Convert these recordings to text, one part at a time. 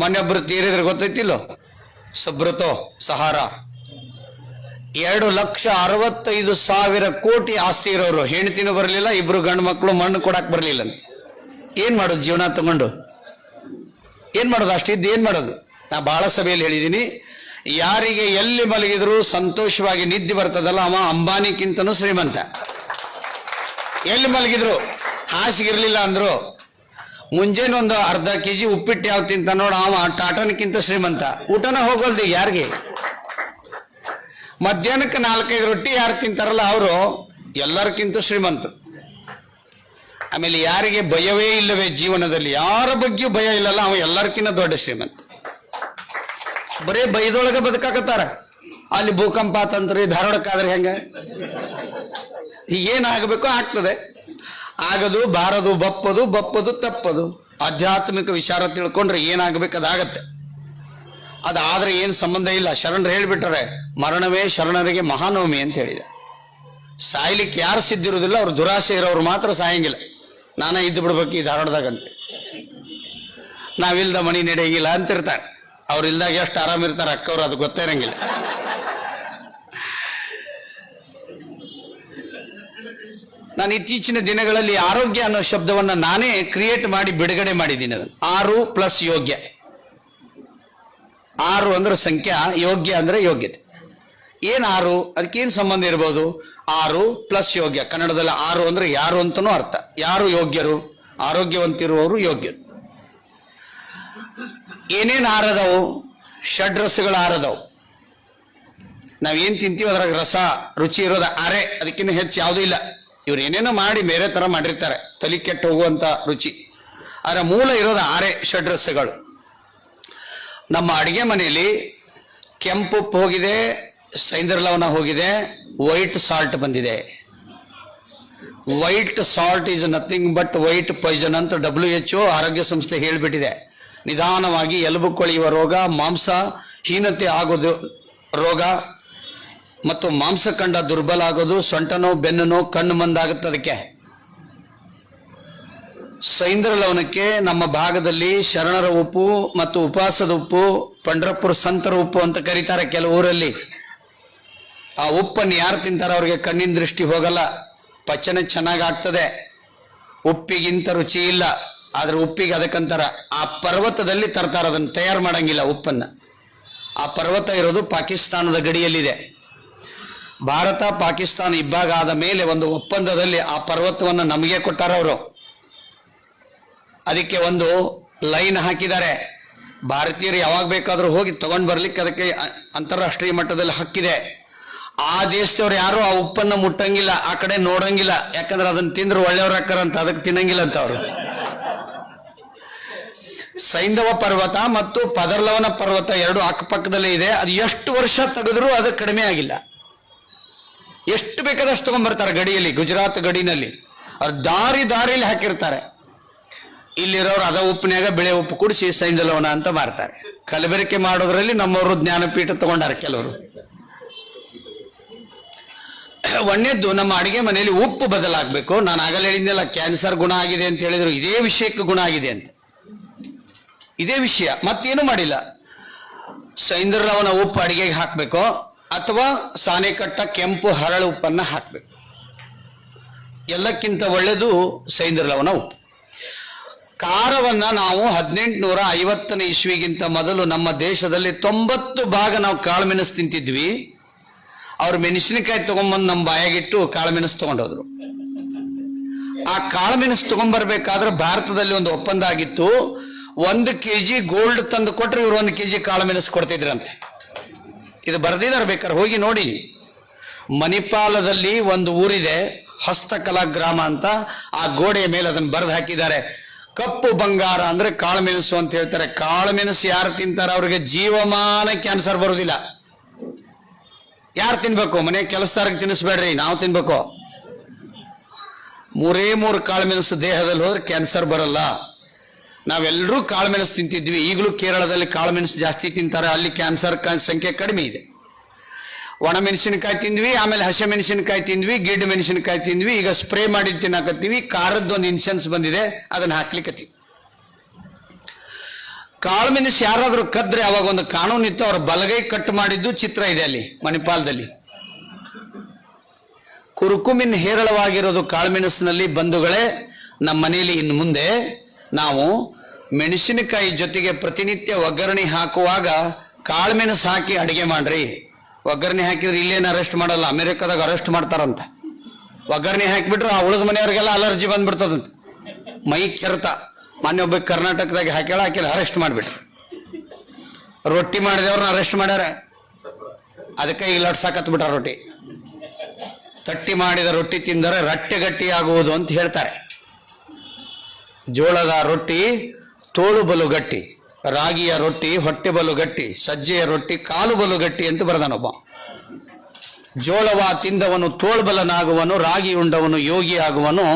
ಮೊನ್ನೆೊಬ್ರು ತೀರಿದ್ರೆ ಗೊತ್ತೈತಿಲ್ಲೋ? ಸುಬ್ರತೋ, ಸಹಾರ. ಎರಡು ಲಕ್ಷ ಅರವತ್ತೈದು ಸಾವಿರ ಕೋಟಿ ಆಸ್ತಿ ಇರೋರು. ಹೆಣ್ತಿನೂ ಬರಲಿಲ್ಲ, ಇಬ್ರು ಗಂಡು ಮಕ್ಕಳು ಮಣ್ಣು ಕೊಡಕ್ ಬರಲಿಲ್ಲ. ಏನ್ ಮಾಡೋದು ಜೀವನ ತಗೊಂಡು? ಏನ್ ಮಾಡೋದು ಅಷ್ಟಿದ್ದು ಏನ್ ಮಾಡೋದು? ನಾ ಬಹಳ ಸಭೆಯಲ್ಲಿ ಹೇಳಿದ್ದೀನಿ ಯಾರಿಗೆ ಎಲ್ಲಿ ಮಲಗಿದ್ರು ಸಂತೋಷವಾಗಿ ನಿದ್ದೆ ಬರ್ತದಲ್ಲ, ಅವ ಅಂಬಾನಿಕ್ಕಿಂತನೂ ಶ್ರೀಮಂತ. ಎಲ್ಲಿ ಮಲಗಿದ್ರು? ಹಾಸಿಗಿರ್ಲಿಲ್ಲ ಅಂದ್ರು. ಮುಂಜಾನೆ ಒಂದು ಅರ್ಧ ಕೆ ಜಿ ಉಪ್ಪಿಟ್ಟು ಯಾವ ತಿಂತ ನೋಡ ಅವ ಟಾಟನ್ಕಿಂತ ಶ್ರೀಮಂತ. ಊಟನ ಹೋಗಲ್ದು ಯಾರಿಗೆ? ಮಧ್ಯಾಹ್ನಕ್ಕೆ ನಾಲ್ಕೈದು ರೊಟ್ಟಿ ಯಾರು ತಿಂತಾರಲ್ಲ ಅವರು ಎಲ್ಲರಿಗಿಂತ ಶ್ರೀಮಂತರು. ಆಮೇಲೆ ಯಾರಿಗೆ ಭಯವೇ ಇಲ್ಲವೇ ಜೀವನದಲ್ಲಿ, ಯಾರ ಬಗ್ಗೆಯೂ ಭಯ ಇಲ್ಲಲ್ಲ, ಅವ ಎಲ್ಲರಿಗಿಂತ ದೊಡ್ಡ ಶ್ರೀಮಂತ. ಬರೇ ಭಯದೊಳಗೆ ಬದುಕಾಕತ್ತಾರ. ಅಲ್ಲಿ ಭೂಕಂಪ ಆತಂತ್ರಿ, ಧಾರವಾಡಕ್ಕಾದ್ರೆ ಹೆಂಗ? ಏನಾಗಬೇಕು ಆಗ್ತದೆ. ಆಗದು, ಬಾರದು, ಬಪ್ಪದು ಬಪ್ಪದು, ತಪ್ಪದು. ಆಧ್ಯಾತ್ಮಿಕ ವಿಚಾರ ತಿಳ್ಕೊಂಡ್ರೆ ಏನಾಗಬೇಕು ಅದಾಗತ್ತೆ ಅದಾದ್ರೆ ಏನು ಸಂಬಂಧ ಇಲ್ಲ. ಶರಣರು ಹೇಳ್ಬಿಟ್ರೆ, ಮರಣವೇ ಶರಣರಿಗೆ ಮಹಾನವಮಿ ಅಂತ ಹೇಳಿದೆ. ಸಾಯ್ಲಿಕ್ಕೆ ಯಾರು ಸಿದ್ಧಿರುವುದಿಲ್ಲ, ಅವ್ರು ದುರಾಸೆ ಇರೋರು ಮಾತ್ರ ಸಾಯಂಗಿಲ್ಲ. ನಾನೇ ಇದ್ದು ಬಿಡ್ಬೇಕು ಈ ಧಾರವಾಡದಾಗಂತ ನಾವಿಲ್ದ ಮಣಿ ನಡೆಯಂಗಿಲ್ಲ ಅಂತಿರ್ತಾರೆ. ಅವ್ರು ಇಲ್ದಾಗ ಎಷ್ಟು ಆರಾಮಿರ್ತಾರೆ ಅಕ್ಕವ್ರು, ಅದು ಗೊತ್ತೇ ಇರಂಗಿಲ್ಲ. ನಾನು ಇತ್ತೀಚಿನ ದಿನಗಳಲ್ಲಿ ಆರೋಗ್ಯ ಅನ್ನೋ ಶಬ್ದವನ್ನ ನಾನೇ ಕ್ರಿಯೇಟ್ ಮಾಡಿ ಬಿಡುಗಡೆ ಮಾಡಿದ್ದೀನಿ ಅದನ್ನು ಆರು ಪ್ಲಸ್ ಯೋಗ್ಯ. ಆರು ಅಂದ್ರೆ ಸಂಖ್ಯಾ, ಯೋಗ್ಯ ಅಂದ್ರೆ ಯೋಗ್ಯತೆ. ಏನ್ ಆರು? ಅದಕ್ಕೇನು ಸಂಬಂಧ ಇರ್ಬೋದು? ಆರು ಪ್ಲಸ್ ಯೋಗ್ಯ. ಕನ್ನಡದಲ್ಲಿ ಆರು ಅಂದ್ರೆ ಯಾರು ಅಂತನೂ ಅರ್ಥ. ಯಾರು ಯೋಗ್ಯರು? ಆರೋಗ್ಯವಂತಿರುವವರು ಯೋಗ್ಯರು. ಏನೇನು ಆರದವು? ಷಡ್ರಸಗಳು ಆರದವು. ನಾವೇನ್ ತಿಂತೀವಿ ಅದ್ರಾಗ ರಸ, ರುಚಿ ಇರೋದ ಅರೆ. ಅದಕ್ಕಿಂತ ಹೆಚ್ಚು ಯಾವುದೂ ಇಲ್ಲ. ಇವ್ರು ಏನೇನೋ ಮಾಡಿ ಬೇರೆ ತರ ಮಾಡಿರ್ತಾರೆ. ತಲೆ ಕೆಟ್ಟು ಹೋಗುವಂತ ರುಚಿ. ಅದರ ಮೂಲ ಇರೋದು ಆರೆ ಷಡ್ರಸಗಳು ನಮ್ಮ ಅಡಿಗೆ ಮನೆಯಲ್ಲಿ ಕೆಂಪು ಹೋಗಿದೆ, ಸೈಂದ್ರ ಲವಣ ಹೋಗಿದೆ, ವೈಟ್ ಸಾಲ್ಟ್ ಬಂದಿದೆ. White salt is nothing but white poison ಅಂತ ಡಬ್ಲ್ಯೂ ಎಚ್ ಒ ಆರೋಗ್ಯ ಸಂಸ್ಥೆ ಹೇಳಿಬಿಟ್ಟಿದೆ. ನಿಧಾನವಾಗಿ ಎಲುಬು ಕೊಳೆಯುವ ರೋಗ, ಮಾಂಸ, ಹೀನತೆ ಆಗೋದು ರೋಗ ಮತ್ತು ಮಾಂಸಖಂಡ ದುರ್ಬಲ ಆಗೋದು, ಸೊಂಟನೋ ನೋವು ಬೆನ್ನು ನೋವು ಕಣ್ಣು ಮಂದಾಗುತ್ತೆ ಅದಕ್ಕೆ. ಸೈಂದ್ರ ಲವನಕ್ಕೆ ನಮ್ಮ ಭಾಗದಲ್ಲಿ ಶರಣರ ಉಪ್ಪು ಮತ್ತು ಉಪವಾಸದ ಉಪ್ಪು, ಪಂಡ್ರಪುರ ಸಂತರ ಉಪ್ಪು ಅಂತ ಕರೀತಾರೆ ಕೆಲವು ಊರಲ್ಲಿ. ಆ ಉಪ್ಪನ್ನು ಯಾರು ತಿಂತಾರೋ ಅವ್ರಿಗೆ ಕಣ್ಣಿನ ದೃಷ್ಟಿ ಹೋಗಲ್ಲ. ಪಚನ ಚೆನ್ನಾಗಿ ಆಗ್ತದೆ. ಉಪ್ಪಿಗಿಂತ ರುಚಿ ಇಲ್ಲ. ಆದ್ರೆ ಉಪ್ಪಿಗೆ ಅದಕ್ಕಂತಾರ ಆ ಪರ್ವತದಲ್ಲಿ ತರ್ತಾರ ಅದನ್ನು. ತಯಾರು ಮಾಡಂಗಿಲ್ಲ ಉಪ್ಪನ್ನ. ಆ ಪರ್ವತ ಇರೋದು ಪಾಕಿಸ್ತಾನದ ಗಡಿಯಲ್ಲಿದೆ. ಭಾರತ ಪಾಕಿಸ್ತಾನ ಇಬ್ಬಾಗ ಆದ ಮೇಲೆ ಒಂದು ಒಪ್ಪಂದದಲ್ಲಿ ಆ ಪರ್ವತವನ್ನು ನಮಗೆ ಕೊಟ್ಟಾರ ಅವರು. ಅದಕ್ಕೆ ಒಂದು ಲೈನ್ ಹಾಕಿದ್ದಾರೆ. ಭಾರತೀಯರು ಯಾವಾಗ ಬೇಕಾದರೂ ಹೋಗಿ ತಗೊಂಡು ಬರ್ಲಿಕ್ಕೆ ಅದಕ್ಕೆ ಅಂತಾರಾಷ್ಟ್ರೀಯ ಮಟ್ಟದಲ್ಲಿ ಹಕ್ಕಿದೆ. ಆ ದೇಶದವ್ರು ಯಾರು ಆ ಉಪ್ಪನ್ನ ಮುಟ್ಟಂಗಿಲ್ಲ, ಆ ಕಡೆ ನೋಡಂಗಿಲ್ಲ. ಯಾಕಂದ್ರೆ ಅದನ್ನ ತಿಂದ್ರೆ ಒಳ್ಳೆಯವ್ರು ಅಕ್ಕರಂತ ಅದಕ್ಕೆ ತಿನ್ನಂಗಿಲ್ಲ ಅಂತ ಅವರು. ಸೈಂಧವ ಪರ್ವತ ಮತ್ತು ಪದರ್ಲವನ ಪರ್ವತ ಎರಡು ಅಕ್ಕಪಕ್ಕದಲ್ಲೇ ಇದೆ. ಅದು ಎಷ್ಟು ವರ್ಷ ತೆಗೆದ್ರೂ ಅದು ಕಡಿಮೆ ಆಗಿಲ್ಲ. ಎಷ್ಟು ಬೇಕಾದಷ್ಟು ತಗೊಂಡ್ಬರ್ತಾರೆ ಗಡಿಯಲ್ಲಿ, ಗುಜರಾತ್ ಗಡಿನಲ್ಲಿ. ಅವ್ರು ದಾರಿ ದಾರಿಲಿ ಹಾಕಿರ್ತಾರೆ. ಇಲ್ಲಿರೋರು ಅದ ಉಪ್ಪಿನಾಗ ಬಿಳೆ ಉಪ್ಪು ಕುಡಿಸಿ ಸೈಂಧಲವನ ಅಂತ ಮಾರ್ತಾರೆ. ಕಲಬೆರಕೆ ಮಾಡೋದ್ರಲ್ಲಿ ನಮ್ಮವರು ಜ್ಞಾನಪೀಠ ತಗೊಂಡಾರ ಕೆಲವರು. ಒಂದೇದ್ದು ನಮ್ಮ ಅಡಿಗೆ ಮನೆಯಲ್ಲಿ ಉಪ್ಪು ಬದಲಾಗಬೇಕು. ನಾನು ಆಗಲೇ ಹೇಳಿದ್ನಲ್ಲ, ಕ್ಯಾನ್ಸರ್ ಗುಣ ಆಗಿದೆ ಅಂತ ಹೇಳಿದ್ರು. ಇದೇ ವಿಷಯಕ್ಕೆ ಗುಣ ಆಗಿದೆ ಅಂತ. ಇದೇ ವಿಷಯ. ಮತ್ತೇನು ಮಾಡಿಲ್ಲ. ಸೈಂದರ್ಲವನ ಉಪ್ಪು ಅಡಿಗೆಗೆ ಹಾಕಬೇಕು. ಅಥವಾ ಸಾನೆಕಟ್ಟ ಕೆಂಪು ಹರಳು ಉಪ್ಪನ್ನ ಹಾಕಬೇಕು. ಎಲ್ಲಕ್ಕಿಂತ ಒಳ್ಳೆಯದು ಸೈಂದ್ರಲವನ ಉಪ್ಪು. ಖಾರವನ್ನು ನಾವು ಹದಿನೆಂಟುನೂರ ಐವತ್ತನೇ ಇಸ್ವಿಗಿಂತ ಮೊದಲು ನಮ್ಮ ದೇಶದಲ್ಲಿ ತೊಂಬತ್ತು ಭಾಗ ನಾವು ಕಾಳುಮೆಣಸು ತಿಂತಿದ್ವಿ. ಅವ್ರು ಮೆಣಸಿನಕಾಯಿ ತಗೊಂಬಂದು ನಮ್ಮ ಬಾಯಾಗಿಟ್ಟು ಕಾಳುಮೆಣಸು ತಗೊಂಡೋದ್ರು. ಆ ಕಾಳುಮೆಣಸು ತಗೊಂಡ್ಬರ್ಬೇಕಾದ್ರೆ ಭಾರತದಲ್ಲಿ ಒಂದು ಒಪ್ಪಂದ ಆಗಿತ್ತು. ಒಂದು ಕೆ ಜಿ ಗೋಲ್ಡ್ ತಂದು ಕೊಟ್ರೆ ಇವ್ರು ಒಂದು ಕೆ ಜಿ ಕಾಳುಮೆಣಸು ಕೊಡ್ತಿದ್ರಂತೆ. ಇದು ಬರೆದಿದ್ದಾರೆ ಬೇಕಾದ್ರೆ ಹೋಗಿ ನೋಡಿ. ಮಣಿಪಾಲದಲ್ಲಿ ಒಂದು ಊರಿದೆ, ಹಸ್ತಕಲಾ ಗ್ರಾಮ ಅಂತ. ಆ ಗೋಡೆಯ ಮೇಲೆ ಅದನ್ನು ಬರೆದು ಹಾಕಿದ್ದಾರೆ. ಕಪ್ಪು ಬಂಗಾರ ಅಂದ್ರೆ ಕಾಳುಮೆಣಸು ಅಂತ ಹೇಳ್ತಾರೆ. ಕಾಳುಮೆಣಸು ಯಾರು ತಿಂತಾರೆ? ಅವ್ರಿಗೆ ಜೀವಮಾನ ಕ್ಯಾನ್ಸರ್ ಬರುವುದಿಲ್ಲ. ಯಾರು ತಿನ್ಬೇಕು? ಮನೆ ಕೆಲಸದಾರಿಗೆ ತಿನ್ನಿಸ್ಬೇಡ್ರಿ, ನಾವು ತಿನ್ಬೇಕು. ಮೂರೇ ಮೂರು ಕಾಳುಮೆಣಸು ದೇಹದಲ್ಲಿ ಹೋದ್ರೆ ಕ್ಯಾನ್ಸರ್ ಬರಲ್ಲ. ನಾವೆಲ್ಲರೂ ಕಾಳುಮೆಣಸು ತಿಂತಿದ್ವಿ. ಈಗಲೂ ಕೇರಳದಲ್ಲಿ ಕಾಳುಮೆಣಸು ಜಾಸ್ತಿ ತಿಂತಾರೆ. ಅಲ್ಲಿ ಕ್ಯಾನ್ಸರ್ ಸಂಖ್ಯೆ ಕಡಿಮೆ ಇದೆ. ಒಣ ಮೆಣಸಿನಕಾಯಿ ತಿಂದ್ವಿ, ಆಮೇಲೆ ಹಸಿ ಮೆಣಸಿನಕಾಯಿ ತಿಂದ್ವಿ, ಗಿಡ್ಡ ಮೆಣಸಿನಕಾಯಿ ತಿಂದ್ವಿ. ಈಗ ಸ್ಪ್ರೇ ಮಾಡಿ ತಿನ್ನಾಕತ್ತೀವಿ. ಖಾರದ್ದು ಒಂದು ಇನ್ಸೆನ್ಸ್ ಬಂದಿದೆ. ಅದನ್ನ ಹಾಕ್ಲಿಕ್ಕತ್ತೀವಿ ಕಾಳುಮೆಣಸು ಯಾರಾದರೂ ಕದ್ರೆ ಅವಾಗ ಒಂದು ಕಾನೂನು ಇತ್ತು. ಅವ್ರ ಬಲಗೈ ಕಟ್ ಮಾಡಿದ್ದು ಚಿತ್ರ ಇದೆ ಅಲ್ಲಿ, ಮಣಿಪಾಲದಲ್ಲಿ. ಕುರುಕುಮಿನ್ ಹೇರಳವಾಗಿರೋದು ಕಾಳುಮೆಣಸಿನಲ್ಲಿ ಬಂಧುಗಳೇ ನಮ್ಮ ಮನೆಯಲ್ಲಿ ಇನ್ನು ಮುಂದೆ ನಾವು ಮೆಣಸಿನಕಾಯಿ ಜೊತೆಗೆ ಪ್ರತಿನಿತ್ಯ ಒಗ್ಗರಣೆ ಹಾಕುವಾಗ ಕಾಳುಮೆಣಸು ಹಾಕಿ ಅಡಿಗೆ ಮಾಡ್ರಿ. ಒಗ್ಗರಣೆ ಹಾಕಿದ್ರೆ ಇಲ್ಲೇನು ಅರೆಸ್ಟ್ ಮಾಡಲ್ಲ. ಅಮೆರಿಕದಾಗ ಅರೆಸ್ಟ್ ಮಾಡ್ತಾರಂತ. ಒಗ್ಗರಣೆ ಹಾಕಿಬಿಟ್ರೆ ಆ ಉಳಿದ ಮನೆಯವ್ರಿಗೆಲ್ಲ ಅಲರ್ಜಿ ಬಂದ್ಬಿಡ್ತದಂತ. ಮೈ ಕೆರೆತ. ಮೊನ್ನೆ ಒಬ್ಬ ಕರ್ನಾಟಕದಾಗ ಹಾಕ್ಯಾಳ ಹಾಕಿಲ್ಲ ಅರೆಸ್ಟ್ ಮಾಡಿಬಿಟ್ರು. ರೊಟ್ಟಿ ಮಾಡಿದವ್ರನ್ನ ಅರೆಸ್ಟ್ ಮಾಡ್ಯಾರ. ಅದಕ್ಕೆ ಈಗ ಲಡ್ಸಾಕತ್ ಬಿಟ್ರ ರೊಟ್ಟಿ. ತಟ್ಟಿ ಮಾಡಿದ ರೊಟ್ಟಿ ತಿಂದರೆ ರಟ್ಟೆ ಗಟ್ಟಿ ಆಗುವುದು ಅಂತ ಹೇಳ್ತಾರೆ. ಜೋಳದ ರೊಟ್ಟಿ ತೋಳು ಬಲು ಗಟ್ಟಿ, ರಾಗಿಯ ರೊಟ್ಟಿ, ಹೊಟ್ಟೆ ಬಲು ಗಟ್ಟಿ, ಸಜ್ಜೆಯ ರೊಟ್ಟಿ, ಕಾಲು ಬಲು ಗಟ್ಟಿ ಅಂತ ಬರೆದಾನೊಬ್ಬ ಜೋಳವ ತಿಂದವನು ತೋಳ್ಬಲನಾಗುವನು ರಾಗಿ ಉಂಡವನು, ಯೋಗಿ ಆಗುವನು,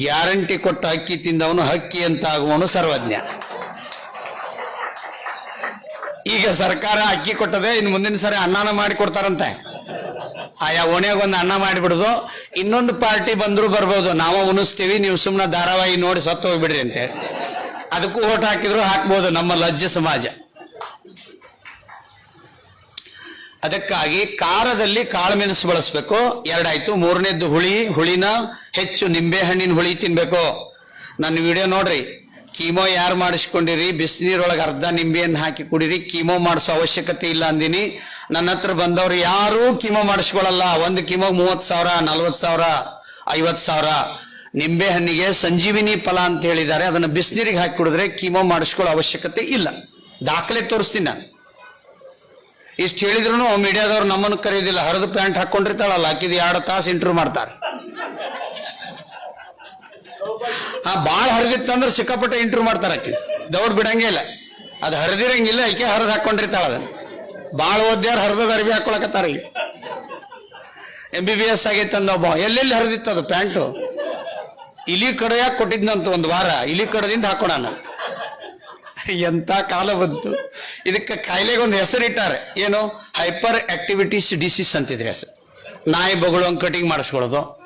ಗ್ಯಾರಂಟಿ ಕೊಟ್ಟ ಅಕ್ಕಿ ತಿಂದವನು, ಹಕ್ಕಿ ಅಂತ ಆಗುವನು ಸರ್ವಜ್ಞ. ಈಗ ಸರ್ಕಾರ ಅಕ್ಕಿ ಕೊಟ್ಟದೆ, ಇನ್ನು ಮುಂದಿನ ಸರಿ ಅನ್ನಾನ ಮಾಡಿ ಕೊಡ್ತಾರಂತೆ. ಆಯಾ ಒಂದು ಅನ್ನ ಮಾಡಿಬಿಡುದು, ಇನ್ನೊಂದು ಪಾರ್ಟಿ ಬಂದರೂ ಬರ್ಬೋದು, ನಾವು ಉಣಿಸ್ತೀವಿ, ನೀವು ಸುಮ್ಮನೆ ಧಾರಾವಾಹಿ ನೋಡಿ ಸತ್ತು ಹೋಗ್ಬಿಡ್ರಿ ಅಂತೇಳಿ. ಅದಕ್ಕೂ ಓಟ್ ಹಾಕಿದ್ರು ಹಾಕ್ಬೋದು ನಮ್ಮ ಲಜ್ಜ ಸಮಾಜ. ಅದಕ್ಕಾಗಿ ಖಾರದಲ್ಲಿ ಕಾಳುಮೆಣಸು ಬಳಸಬೇಕು. ಎರಡಾಯ್ತು. ಮೂರನೇದ್ದು ಹುಳಿ, ಹುಳಿನ ಹೆಚ್ಚು ನಿಂಬೆ ಹಣ್ಣಿನ ಹುಳಿ ತಿನ್ಬೇಕು. ನನ್ನ ವಿಡಿಯೋ ನೋಡ್ರಿ. ಕೀಮೋ ಯಾರು ಮಾಡಿಸ್ಕೊಂಡಿರಿ? ಬಿಸಿನೀರೊಳಗೆ ಅರ್ಧ ನಿಂಬೆಯನ್ನು ಹಾಕಿ ಕುಡಿರಿ. ಕೀಮೋ ಮಾಡಿಸೋ ಅವಶ್ಯಕತೆ ಇಲ್ಲ ಅಂದಿನಿ. ನನ್ನ ಹತ್ರ ಬಂದವರು ಯಾರೂ ಕೀಮೋ ಮಾಡಿಸ್ಕೊಳ್ಳಲ್ಲ ಒಂದು ಕೀಮೋಗೆ ಮೂವತ್ತು ಸಾವಿರ, ನಲ್ವತ್ತು ಸಾವಿರ, ಐವತ್ತು ಸಾವಿರ. ನಿಂಬೆ ಹಣ್ಣಿಗೆ ಸಂಜೀವಿನಿ ಫಲ ಅಂತ ಹೇಳಿದ್ದಾರೆ. ಅದನ್ನು ಬಿಸಿನೀರಿಗೆ ಹಾಕಿ ಕುಡಿದ್ರೆ ಕೀಮೋ ಮಾಡಿಸ್ಕೊಳ್ಳೋ ಅವಶ್ಯಕತೆ ಇಲ್ಲ. ದಾಖಲೆ ತೋರಿಸ್ತೀನಿ ನಾನು. ಇಷ್ಟು ಹೇಳಿದ್ರು ಮೀಡಿಯಾದವ್ರು ನಮ್ಮನ್ನು ಕರೆಯೋದಿಲ್ಲ. ಹರಿದು ಪ್ಯಾಂಟ್ ಹಾಕೊಂಡಿರ್ತಾಳಲ್ಲ ಹಾಕಿದ್ ಎರಡು ತಾಸು ಇಂಟರ್ವ್ಯೂ ಮಾಡ್ತಾರೆ. ಆ ಭಾಳ ಹರಿದಿತ್ತಂದ್ರೆ ಸಿಕ್ಕಾಪಟ್ಟೆ ಇಂಟರ್ವ್ಯೂ ಮಾಡ್ತಾರೆ ಆಕಿ. ದೌಡ್ ಬಿಡಂಗೇ ಇಲ್ಲ. ಅದು ಹರಿದಿರಂಗಿಲ್ಲ ಆಕೆ ಹರಿದು ಹಾಕೊಂಡಿರ್ತಾಳ ಅದನ್ನ. ಭಾಳ ಓದ್ಯಾರ ಹರಿದದ ಅರ್ಬಿ ಹಾಕೊಳಕತ್ತಾರ ಇಲ್ಲಿ. ಎಂ ಬಿ ಬಿ ಎಸ್ ಆಗೈತೆ ಅಂದ ಎಲ್ಲೆಲ್ಲಿ ಹರಿದಿತ್ತು ಅದು ಪ್ಯಾಂಟು? ಇಲಿ ಕಡೆಯಾಗ ಕೊಟ್ಟಿದ್ನಂತ ಒಂದು ವಾರ, ಇಲಿ ಕಡದಿಂದ ಹಾಕೋಣ ಎಂತ ಕಾಲ ಬಂತು. ಇದಕ್ಕೆ ಕಾಯಿಲೆಗೆ ಒಂದು ಹೆಸರಿಟ್ಟಾರೆ. ಏನು? ಹೈಪರ್ ಆಕ್ಟಿವಿಟೀಸ್ ಡಿಸೀಸ್ ಅಂತಿದ್ರೆ ಹೆಸರು. ನಾಯಿ ಬಗಳು ಕಟಿಂಗ್ ಮಾಡಿಸ್ಕೊಳ್ಳೋದು.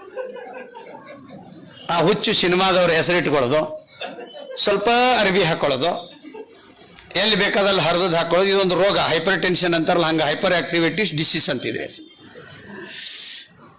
ಆ ಹುಚ್ಚು ಸಿನಿಮಾದವ್ರ ಹೆಸರಿಟ್ಕೊಳ್ಳೋದು. ಸ್ವಲ್ಪ ಅರಬಿ ಹಾಕೊಳ್ಳೋದು. ಎಲ್ಲಿ ಬೇಕಾದಲ್ಲಿ ಹರಿದು ಹಾಕೊಳ್ಳೋದು. ಇದೊಂದು ರೋಗ. ಹೈಪರ್ ಟೆನ್ಷನ್ ಅಂತಾರಲ್ಲ, ಹಂಗೆ ಹೈಪರ್ ಆಕ್ಟಿವಿಟೀಸ್ ಡಿಸೀಸ್ ಅಂತಿದ್ರೆ